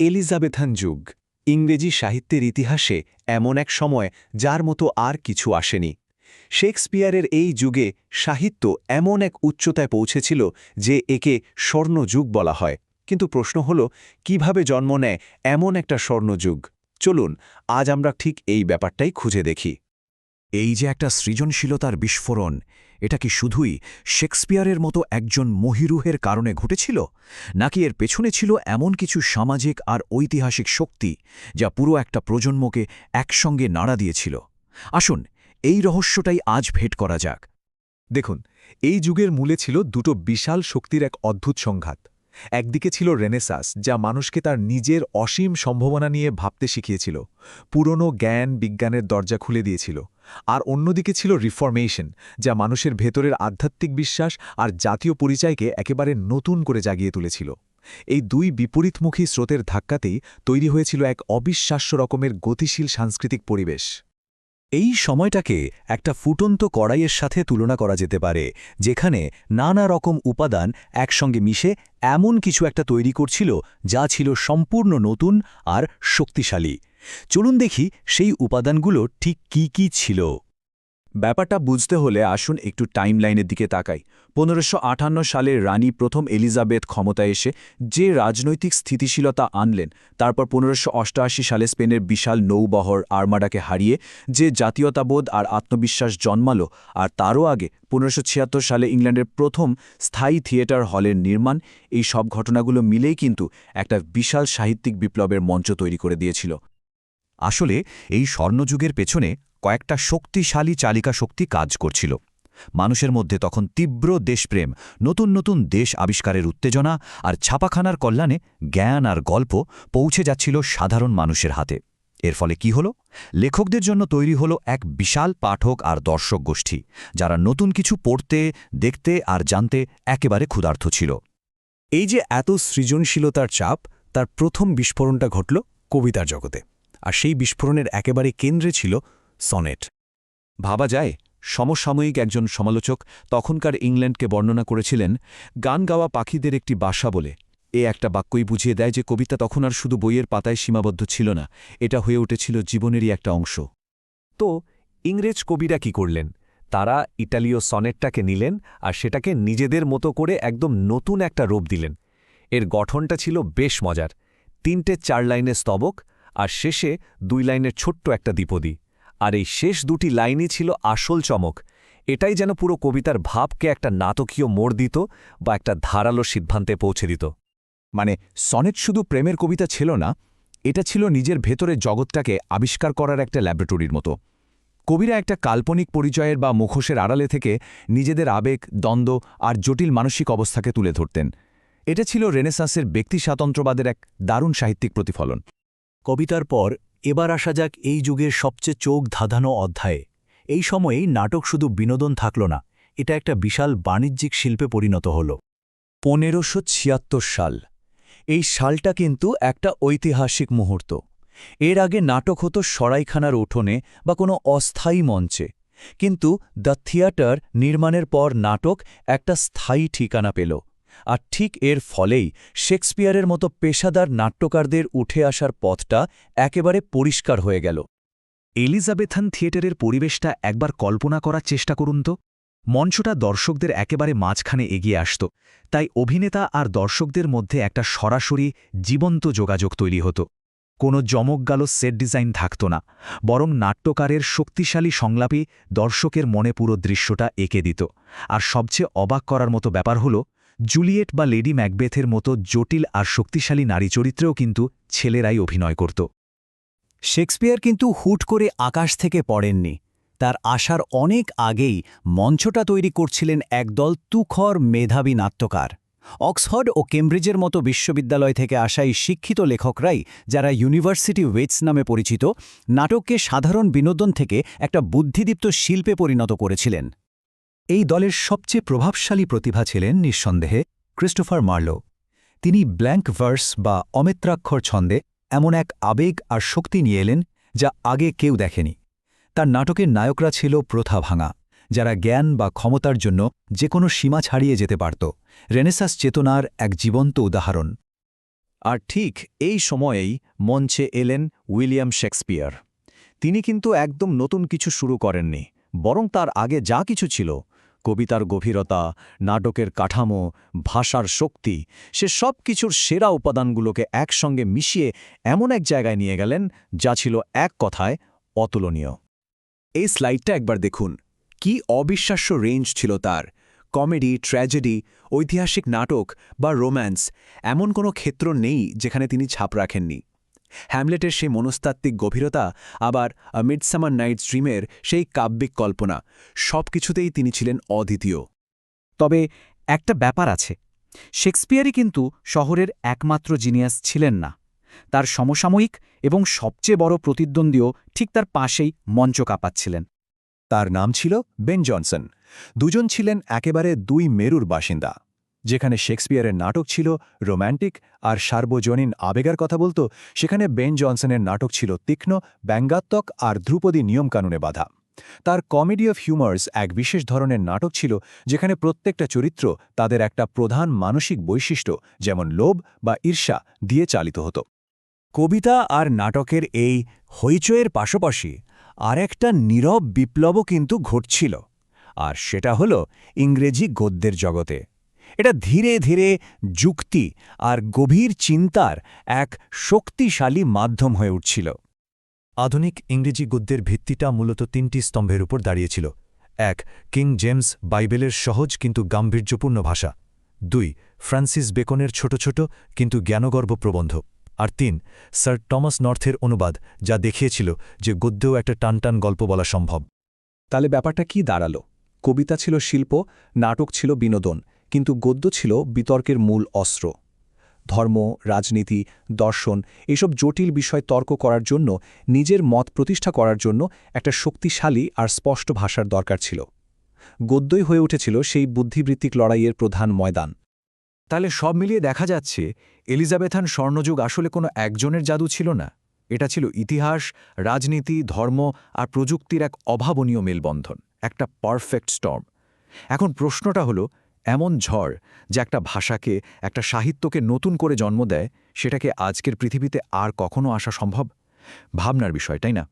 Elizabethan যুগ। ইংরেজি সাহিত্যের ইতিহাসে এমন এক সময় যার মতো আর কিছু আসেনি। শেক্সপিয়ারের এই যুগে সাহিত্য এমন এক উচ্চতায় পৌঁছেছিল যে একে স্বর্ণযুগ বলা হয়। কিন্তু প্রশ্ন হল, কীভাবে জন্ম নেয় এমন একটা স্বর্ণযুগ? চলুন, আজ আমরা ঠিক এই ব্যাপারটাই খুঁজে দেখি। এই যে একটা সৃজনশীলতার বিস্ফোরণ, এটা কি শুধুই শেক্সপিয়ারের মতো একজন মহিরুহের কারণে ঘটেছিল? নাকি এর পেছনে ছিল এমন কিছু সামাজিক আর ঐতিহাসিক শক্তি যা পুরো একটা প্রজন্মকে একসঙ্গে নাড়া দিয়েছিল? আসুন, এই রহস্যটাই আজ ভেট করা যাক। দেখুন, এই যুগের মূলে ছিল দুটো বিশাল শক্তির এক অদ্ভুত সংঘাত। একদিকে ছিল রেনেসাস, যা মানুষকে তার নিজের অসীম সম্ভাবনা নিয়ে ভাবতে শিখিয়েছিল, পুরনো জ্ঞান বিজ্ঞানের দরজা খুলে দিয়েছিল, আর অন্যদিকে ছিল রিফরমেশন, যা মানুষের ভেতরের আধ্যাত্মিক বিশ্বাস আর জাতীয় পরিচয়কে একেবারে নতুন করে জাগিয়ে তুলেছিল। এই দুই বিপরীতমুখী স্রোতের ধাক্কাতেই তৈরি হয়েছিল এক অবিশ্বাস্য রকমের গতিশীল সাংস্কৃতিক পরিবেশ। এই সময়টাকে একটা ফুটন্ত কড়াইয়ের সাথে তুলনা করা যেতে পারে, যেখানে নানা রকম উপাদান একসঙ্গে মিশে এমন কিছু একটা তৈরি করছিল যা ছিল সম্পূর্ণ নতুন আর শক্তিশালী। চলুন দেখি সেই উপাদানগুলো ঠিক কি কি ছিল। ব্যাপারটা বুঝতে হলে আসুন একটু টাইমলাইনের দিকে তাকাই। পনেরোশো আটান্ন সালে রানী প্রথম এলিজাবেথ ক্ষমতায় এসে যে রাজনৈতিক স্থিতিশীলতা আনলেন, তারপর পনেরোশো সালে স্পেনের বিশাল নৌবহর আর্মাডাকে হারিয়ে যে জাতীয়তাবোধ আর আত্মবিশ্বাস জন্মালো, আর তারও আগে পনেরোশো সালে ইংল্যান্ডের প্রথম স্থায়ী থিয়েটার হলের নির্মাণ, এই সব ঘটনাগুলো মিলেই কিন্তু একটা বিশাল সাহিত্যিক বিপ্লবের মঞ্চ তৈরি করে দিয়েছিল। আসলে এই স্বর্ণযুগের পেছনে কয়েকটা শক্তিশালী চালিকা শক্তি কাজ করছিল। মানুষের মধ্যে তখন তীব্র দেশপ্রেম, নতুন নতুন দেশ আবিষ্কারের উত্তেজনা আর ছাপাখানার কল্যাণে জ্ঞান আর গল্প পৌঁছে যাচ্ছিল সাধারণ মানুষের হাতে। এর ফলে কি হলো? লেখকদের জন্য তৈরি হলো এক বিশাল পাঠক আর দর্শক গোষ্ঠী, যারা নতুন কিছু পড়তে, দেখতে আর জানতে একেবারে ক্ষুধার্থ ছিল। এই যে এত সৃজনশীলতার চাপ, তার প্রথম বিস্ফোরণটা ঘটল কবিতার জগতে। আর সেই বিস্ফোরণের একেবারে কেন্দ্রে ছিল সনেট। ভাবা যায়, সমসাময়িক একজন সমালোচক তখনকার ইংল্যান্ডকে বর্ণনা করেছিলেন, গান গাওয়া পাখিদের একটি বাসা বলে। এ একটা বাক্যই বুঝিয়ে দেয় যে কবিতা তখন আর শুধু বইয়ের পাতায় সীমাবদ্ধ ছিল না, এটা হয়ে উঠেছিল জীবনেরই একটা অংশ। তো, ইংরেজ কবিরা কি করলেন? তারা ইটালীয় সনেটটাকে নিলেন আর সেটাকে নিজেদের মতো করে একদম নতুন একটা রূপ দিলেন। এর গঠনটা ছিল বেশ মজার। তিনটে চার লাইনের স্তবক আর শেষে দুই লাইনের ছোট্ট একটা দ্বিপদী। আর এই শেষ দুটি লাইনই ছিল আসল চমক। এটাই যেন পুরো কবিতার ভাবকে একটা নাটকীয় মোড় দিত বা একটা ধারালো সিদ্ধান্তে পৌঁছে দিত। মানে সনেট শুধু প্রেমের কবিতা ছিল না, এটা ছিল নিজের ভেতরের জগৎটাকে আবিষ্কার করার একটা ল্যাবরেটরির মতো। কবিরা একটা কাল্পনিক পরিচয়ের বা মুখোশের আড়ালে থেকে নিজেদের আবেগ, দ্বন্দ্ব আর জটিল মানসিক অবস্থাকে তুলে ধরতেন। এটা ছিল রেনেসাঁসের ব্যক্তি স্বাতন্ত্র্যবাদের এক দারুণ সাহিত্যিক প্রতিফলন। কবিতার পর এবার আসা যাক এই যুগের সবচেয়ে চোখ ধাঁধানো অধ্যায়ে। এই সময়েই নাটক শুধু বিনোদন থাকল না, এটা একটা বিশাল বাণিজ্যিক শিল্পে পরিণত হল। পনেরোশো সাল। এই সালটা কিন্তু একটা ঐতিহাসিক মুহূর্ত। এর আগে নাটক হতো সরাইখানার উঠোনে বা কোনো অস্থায়ী মঞ্চে। কিন্তু দ্য থিয়েটার নির্মাণের পর নাটক একটা স্থায়ী ঠিকানা পেল। আর ঠিক এর ফলেই শেক্সপিয়ারের মতো পেশাদার নাট্যকারদের উঠে আসার পথটা একেবারে পরিষ্কার হয়ে গেল। এলিজাবেথান থিয়েটারের পরিবেশটা একবার কল্পনা করার চেষ্টা করুন তো। মঞ্চটা দর্শকদের একেবারে মাঝখানে এগিয়ে আসত, তাই অভিনেতা আর দর্শকদের মধ্যে একটা সরাসরি জীবন্ত যোগাযোগ তৈরি হতো। কোনো জমকগালো সেট ডিজাইন থাকত না, বরং নাট্যকারের শক্তিশালী সংলাপই দর্শকের মনে পুরো দৃশ্যটা এঁকে দিত। আর সবচেয়ে অবাক করার মতো ব্যাপার হল জুলিয়েট বা লেডি ম্যাকবেথের মতো জটিল আর শক্তিশালী নারী চরিত্রেও কিন্তু ছেলেরাই অভিনয় করত। শেক্সপিয়ার কিন্তু হুট করে আকাশ থেকে পড়েননি। তার আসার অনেক আগেই মঞ্চটা তৈরি করছিলেন একদল তুখর মেধাবী নাট্যকার। অক্সফোর্ড ও কেমব্রিজের মতো বিশ্ববিদ্যালয় থেকে আসা এই শিক্ষিত লেখকরাই, যারা ইউনিভার্সিটি ওয়েটস নামে পরিচিত, নাটককে সাধারণ বিনোদন থেকে একটা বুদ্ধিদীপ্ত শিল্পে পরিণত করেছিলেন। এই দলের সবচেয়ে প্রভাবশালী প্রতিভা ছিলেন নিঃসন্দেহে ক্রিস্টোফার মার্লো। তিনি ব্ল্যাঙ্ক ভার্স বা অমিত্রাক্ষর ছন্দে এমন এক আবেগ আর শক্তি নিয়ে এলেন যা আগে কেউ দেখেনি। তার নাটকের নায়করা ছিল প্রথা ভাঙা, যারা জ্ঞান বা ক্ষমতার জন্য যে কোনো সীমা ছাড়িয়ে যেতে পারত। রেনেসাস চেতনার এক জীবন্ত উদাহরণ। আর ঠিক এই সময়েই মঞ্চে এলেন উইলিয়াম শেক্সপিয়ার। তিনি কিন্তু একদম নতুন কিছু শুরু করেননি, বরং তার আগে যা কিছু ছিল কবিতার গভীরতা, নাটকের কাঠামো, ভাষার শক্তি, সে সব কিছুর সেরা উপাদানগুলোকে একসঙ্গে মিশিয়ে এমন এক জায়গায় নিয়ে গেলেন যা ছিল এক কথায় অতুলনীয়। এই স্লাইডটা একবার দেখুন। কি অবিশ্বাস্য রেঞ্জ ছিল তার। কমেডি, ট্র্যাজেডি, ঐতিহাসিক নাটক বা রোম্যান্স এমন কোনো ক্ষেত্র নেই যেখানে তিনি ছাপ রাখেননি। হ্যামলেটের সেই মনস্তাত্ত্বিক গভীরতা, আবার মিডসামার নাইটস ড্রিমের সেই কাব্যিক কল্পনা সব কিছুতেই তিনি ছিলেন অদ্বিতীয়। তবে একটা ব্যাপার আছে, শেক্সপিয়ারই কিন্তু শহরের একমাত্র জিনিয়াস ছিলেন না। তার সমসাময়িক এবং সবচেয়ে বড় প্রতিদ্বন্দ্বীও ঠিক তার পাশেই মঞ্চ কাঁপাচ্ছিলেন। তার নাম ছিল বেন জনসন। দুজন ছিলেন একেবারে দুই মেরুর বাসিন্দা। যেখানে শেক্সপিয়ারের নাটক ছিল রোম্যান্টিক আর সার্বজনীন আবেগের কথা বলতো, সেখানে বেন জনসনের নাটক ছিল তীক্ষ্ণ, ব্যঙ্গাত্মক আর ধ্রুপদী নিয়মকানুনে বাধা। তার কমেডি অফ হিউমার্স এক বিশেষ ধরনের নাটক ছিল, যেখানে প্রত্যেকটা চরিত্র তাদের একটা প্রধান মানসিক বৈশিষ্ট্য, যেমন লোভ বা ঈর্ষা, দিয়ে চালিত হতো। কবিতা আর নাটকের এই হইচয়ের পাশাপাশি আর একটা নীরব বিপ্লবও কিন্তু ঘটছিল, আর সেটা হল ইংরেজি গদ্যের জগতে। এটা ধীরে ধীরে যুক্তি আর গভীর চিন্তার এক শক্তিশালী মাধ্যম হয়ে উঠছিল। আধুনিক ইংরেজি গদ্যের ভিত্তিটা মূলত তিনটি স্তম্ভের উপর দাঁড়িয়েছিল। এক, কিং জেমস বাইবেলের সহজ কিন্তু গাম্ভীর্যপূর্ণ ভাষা। দুই, ফ্রান্সিস বেকনের ছোট ছোট কিন্তু জ্ঞানগর্ব প্রবন্ধ। আর তিন, স্যার টমাস নর্থের অনুবাদ যা দেখিয়েছিল যে গদ্যেও একটা টানটান গল্প বলা সম্ভব। তাহলে ব্যাপারটা কি দাঁড়াল? কবিতা ছিল শিল্প, নাটক ছিল বিনোদন। কিন্তু গদ্য ছিল বিতর্কের মূল অস্ত্র। ধর্ম, রাজনীতি, দর্শন এসব জটিল বিষয় তর্ক করার জন্য, নিজের মত প্রতিষ্ঠা করার জন্য একটা শক্তিশালী আর স্পষ্ট ভাষার দরকার ছিল। গদ্যই হয়ে উঠেছিল সেই বুদ্ধিবৃত্তিক লড়াইয়ের প্রধান ময়দান। তাহলে সব মিলিয়ে দেখা যাচ্ছে, এলিজাবেথান স্বর্ণযুগ আসলে কোনো একজনের জাদু ছিল না। এটা ছিল ইতিহাস, রাজনীতি, ধর্ম আর প্রযুক্তির এক অভাবনীয় মেলবন্ধন, একটা পারফেক্ট স্টর্ম এখন প্রশ্নটা হলো এমন ঝড় যে একটা ভাষাকে, একটা সাহিত্যকে নতুন করে জন্ম দেয়, সেটাকে আজকের পৃথিবীতে আর কখনো আসা সম্ভব? ভাবনার বিষয়, তাই না?